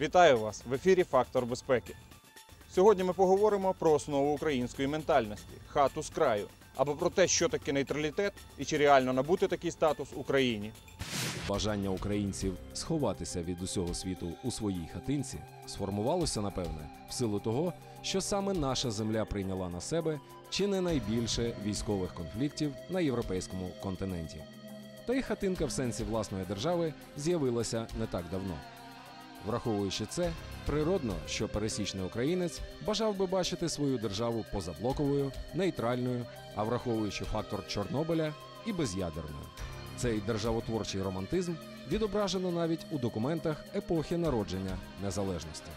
Вітаю вас в ефірі Фактор безпеки. Сьогодні ми поговоримо про основу української ментальності хату з краю, або про те, що таке нейтралітет і чи реально набути такий статус Україні. Бажання українців сховатися від усього світу у своїй хатинці сформувалося, напевне, в силу того, що саме наша земля прийняла на себе чи не найбільше військових конфліктів на європейському континенті. Та й хатинка в сенсі власної держави з'явилася не так давно. Враховуючи це, природно, що пересічний українець бажав би бачити свою державу позаблоковою, нейтральною, а враховуючи фактор Чорнобиля і без'ядерною. Цей державотворчий романтизм відображено навіть у документах епохи народження незалежності.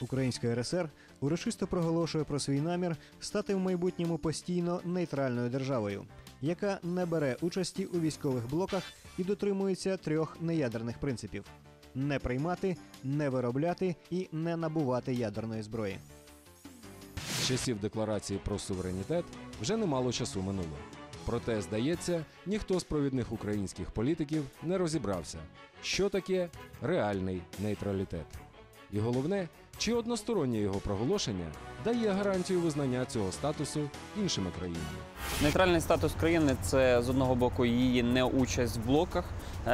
Українська РСР урочисто проголошує про свій намір стати в майбутньому постійно нейтральною державою, яка не бере участі у військових блоках і дотримується трьох неядерних принципів: не приймати, не виробляти і не набувати ядерної зброї. З часів декларації про суверенітет вже немало часу минуло. Проте, здається, ніхто з провідних українських політиків не розібрався, що таке реальний нейтралітет. І головне, чи одностороннє його проголошення дає гарантію визнання цього статусу іншими країнами. Нейтральний статус країни це з одного боку її неучасть в блоках,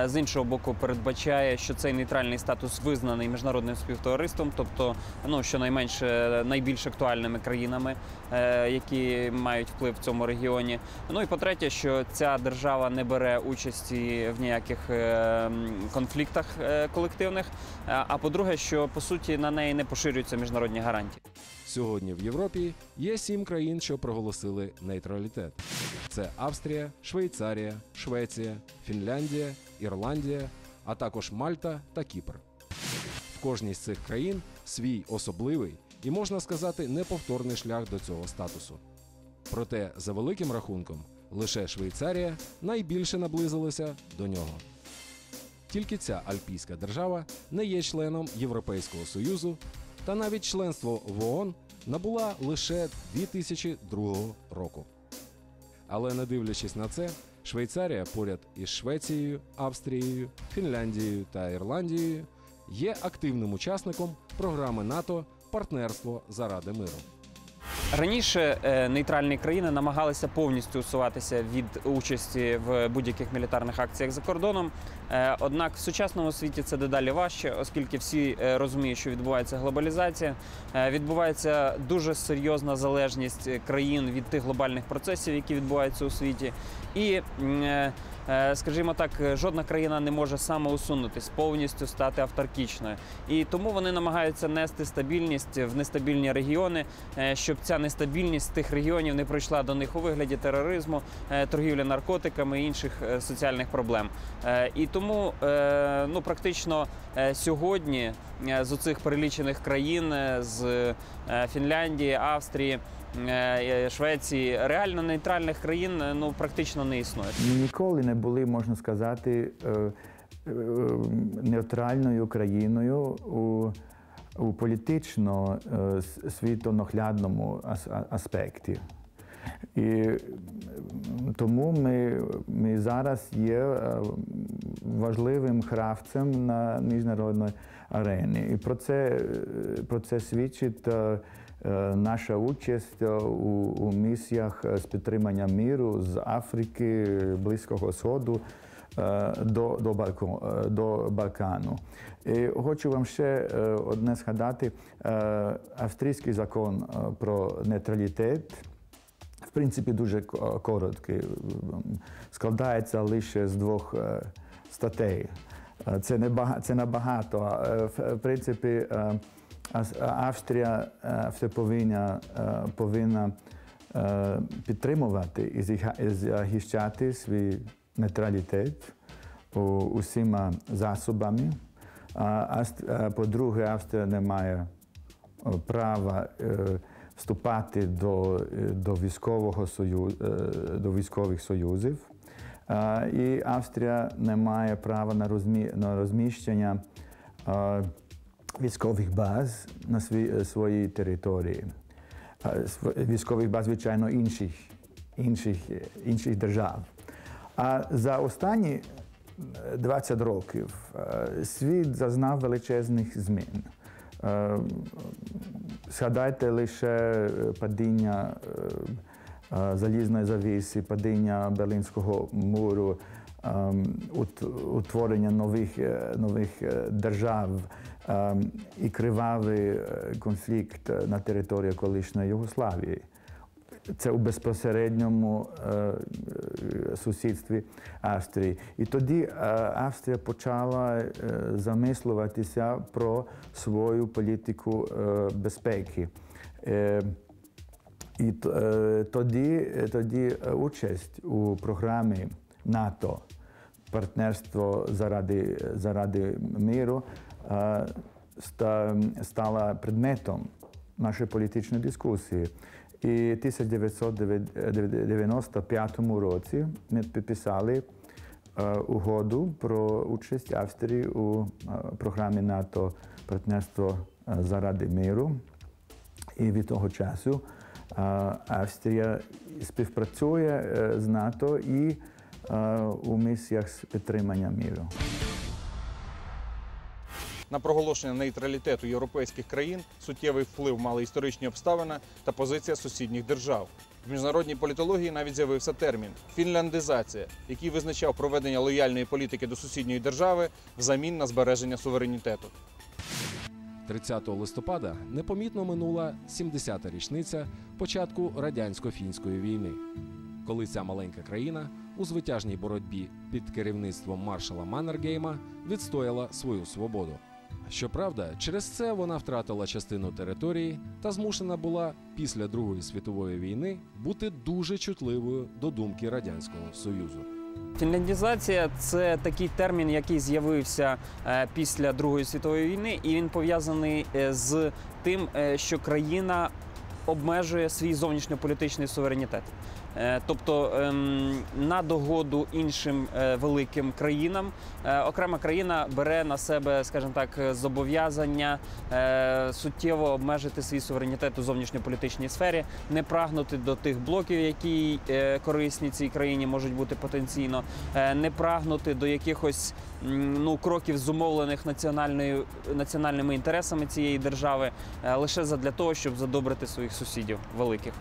з іншого боку, передбачає, що цей нейтральний статус визнаний міжнародним співтовариством, тобто ну щонайменше найбільш актуальними країнами, е, які мають вплив в цьому регіоні. Ну і по-третє, що ця держава не бере участі в ніяких е, конфліктах е, колективних. А по-друге, що по суті на неї не поширюються міжнародні гарантії. Сьогодні в Європі є сім країн, що проголосили нейтралітет: це Австрія, Швейцарія, Швеція, Фінляндія, Ірландія, а також Мальта та Кіпр. В кожній з цих країн свій особливий і можна сказати неповторний шлях до цього статусу. Проте, за великим рахунком, лише Швейцарія найбільше наблизилася до нього. Тільки ця альпійська держава не є членом Європейського Союзу, та навіть членство в ООН набула лише 2002 року. Але не дивлячись на це, Швейцарія поряд із Швецією, Австрією, Фінляндією та Ірландією є активним учасником програми НАТО Партнерство заради миру. Раніше е, нейтральні країни намагалися повністю усуватися від участі в будь-яких мілітарних акціях за кордоном. Е, Однак в сучасному світі це дедалі важче, оскільки всі е, розуміють, що відбувається глобалізація, відбувається дуже серйозна залежність країн від тих глобальних процесів, які відбуваються у світі. І скажімо так, е, жодна країна не може самоусунутись, повністю стати авторкічною. І тому вони намагаються нести стабільність в нестабільні регіони, е, щоб ця нестабільність тих регіонів не пройшла до них у вигляді тероризму, е, торгівлі наркотиками і інших е, соціальних проблем. Е, І тому е, ну практично е, сьогодні е, з оцих перелічених країн е, з е, Фінляндії, Австрії. Е, е, Швеції реально нейтральних країн е, ну практично не існує. ніколи не були, можна сказати, нейтральною країною у, у політично світоноглядному аспекті. І тому ми, ми зараз є важливим гравцем на міжнародній арені. І про це, про це свідчить наша участь е, у, у місіях з підтримання міру з Африки, Близького Сходу е, до, до, Балку, е, до Балкану. І хочу вам ще е, одне згадати: Е, австрійський закон е, про нейтралітет. В принципі, дуже короткий. Складається лише з двох е, статей. Е, Це не це набагато. Е, В принципі, е, Австрія е, все повинна, е, повинна е, підтримувати і захищати свій нейтралітет усіма засобами. По-друге, Австрія не має права вступати до, до військового союзу, до військових союзів. І Австрія не має права на, розміщення військових баз на свій, е, своїй території. Військових баз, звичайно, інших, інших, е, інших держав. А за останні 20 років е, світ зазнав величезних змін. Згадайте лише падіння залізної завіси, падіння Берлінського муру, ем, утворення нових, нових держав і кривавий е, конфлікт на території колишньої Югославії. Це у безпосередньому е, е, сусідстві Австрії. І тоді е, Австрія почала е, замислюватися про свою політику е, безпеки. Е, і е, тоді, тоді е, участь у програмі НАТО, партнерство заради, заради миру, е, стала предметом нашої політичної дискусії. І в 1995 році ми підписали е, угоду про участь Австрії у е, програмі НАТО партнерство е, заради миру. І від того часу е, Австрія співпрацює е, з НАТО і е, у місіях з підтримання миру. На проголошення нейтралітету європейських країн суттєвий вплив мали історичні обставини та позиція сусідніх держав. В міжнародній політології навіть з'явився термін фінляндизація, який визначав проведення лояльної політики до сусідньої держави взамін на збереження суверенітету. 30 листопада непомітно минула 70-та річниця початку радянсько-фінської війни, коли ця маленька країна у звитяжній боротьбі під керівництвом маршала Маннергейма відстояла свою свободу. Щоправда, через це вона втратила частину території та змушена була після Другої світової війни бути дуже чутливою до думки радянського союзу. Фінляндізація це такий термін, який з'явився е, після Другої світової війни, і він пов'язаний е, з тим, е, що країна обмежує свій зовнішньополітичний суверенітет. Е, Тобто ем, на догоду іншим е, великим країнам е, окрема країна бере на себе, скажімо так, зобов'язання суттєво обмежити свій суверенітет у зовнішньополітичній сфері, не прагнути до тих блоків, які корисні цій країні можуть бути потенційно, не прагнути до якихось ну кроків зумовлених національною національними інтересами цієї держави, лише задля того, щоб задобрити своїх сусідів великих.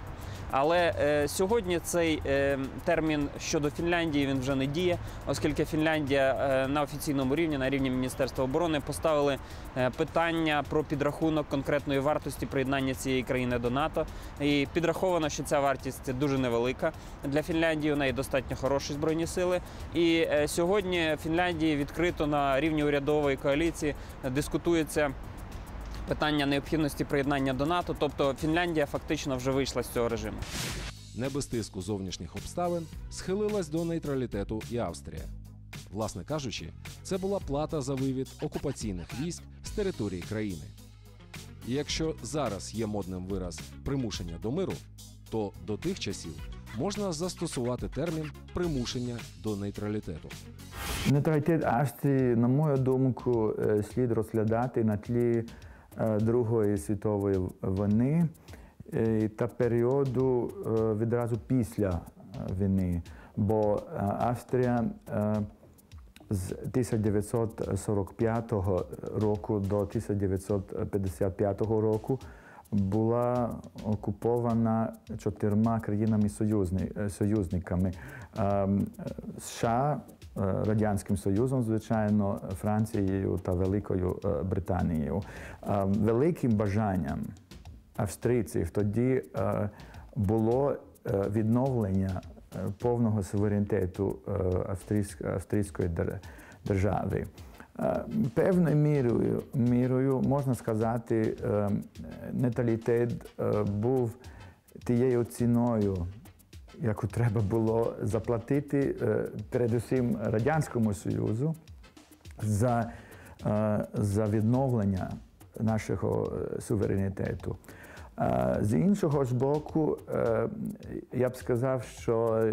Але е, сьогодні цей е, термін щодо Фінляндії він вже не діє, оскільки Фінляндія е, на офіційному рівні, на рівні Міністерства оборони, поставили е, питання про підрахунок конкретної вартості приєднання цієї країни до НАТО. І підраховано, що ця вартість дуже невелика для Фінляндії. У неї достатньо хороші збройні сили. І е, сьогодні Фінляндії відкрито на рівні урядової коаліції дискутується питання необхідності приєднання до НАТО. Тобто Фінляндія фактично вже вийшла з цього режиму. Не без тиску зовнішніх обставин схилилась до нейтралітету і Австрія. Власне кажучи, це була плата за вивід окупаційних військ з території країни. І якщо зараз є модним вираз примушення до миру, то до тих часів можна застосувати термін примушення до нейтралітету. Нейтралітет Австрії, на мою думку, е, слід розглядати на тлі Другої світової війни е, та періоду е, відразу після е, війни. Бо е, Австрія е, з 1945 року до 1955 року була окупована чотирма країнами е, союзниками Ем, е, США, е, Радянським Союзом, звичайно, Францією та Великою е, Британією. Ем, Великим бажанням австрійців тоді е, було е, відновлення е, повного суверенітету е, австрійської держави. Е, Певною мірою, мірою можна сказати, е, нейтралітет е, був тією ціною, яку треба було заплатити е, передусім Радянському Союзу за, е, за відновлення нашого е, суверенітету. З іншого ж боку, я б сказав, що,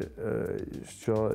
що